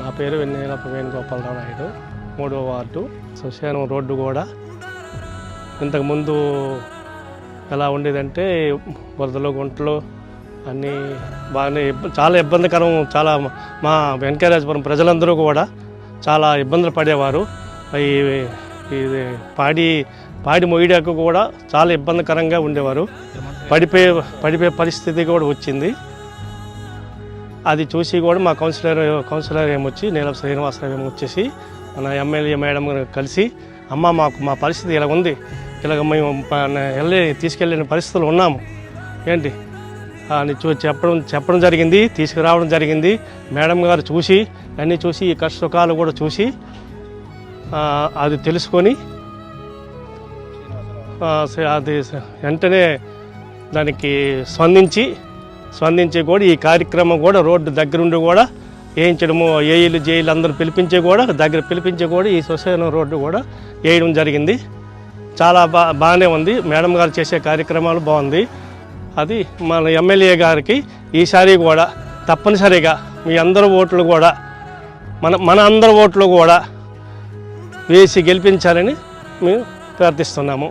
నా పేరు వెన్నెల వేణుగోపాలరావు నాయుడు. మూడో వార్డు. శ్మశానం రోడ్డు కూడా. ఇంతకుముందు ఎలా ఉండేదంటే వరదలు గుంటలు అన్నీ బాగానే చాలా ఇబ్బందికరం చాలా మా వెంకటరాజపురం ప్రజలందరూ కూడా చాలా ఇబ్బందులు పడేవారు. ఈ ఇది పాడి పాడి మొయ్యడానికి కూడా చాలా ఇబ్బందికరంగా ఉండేవారు. పడిపోయే పడిపోయే పరిస్థితి కూడా వచ్చింది. అది చూసి కూడా మా కౌన్సిలర్ కౌన్సిలర్ ఏమొచ్చి నీలం శ్రీనివాసరావు ఏమో వచ్చేసి మన ఎమ్మెల్యే మేడం కలిసి అమ్మ మాకు మా పరిస్థితి ఇలా ఉంది. ఇలాగ మేము వెళ్ళి తీసుకెళ్ళిన పరిస్థితులు ఉన్నాము. ఏంటి? అని చూ చెప్పడం చెప్పడం జరిగింది తీసుకురావడం జరిగింది. మేడం గారు చూసి అన్నీ చూసి ఈ కష్ట సుఖాలు కూడా చూసి అది తెలుసుకొని అది వెంటనే దానికి స్పందించి స్పందించి కూడా ఈ కార్యక్రమం కూడా రోడ్డు దగ్గరుండి కూడా వేయించడము ఏఈలు జైలు అందరూ పిలిపించి కూడా దగ్గర పిలిపించి కూడా ఈ శ్మశానం రోడ్డు కూడా వేయడం జరిగింది. చాలా బా బాగానే ఉంది. మేడం గారు చేసే కార్యక్రమాలు బాగుంది. అది మన ఎమ్మెల్యే గారికి ఈసారి కూడా తప్పనిసరిగా మీ అందరి ఓట్లు కూడా మన మన అందరి ఓట్లు కూడా వేసి గెలిపించాలని మేము ప్రార్థిస్తున్నాము.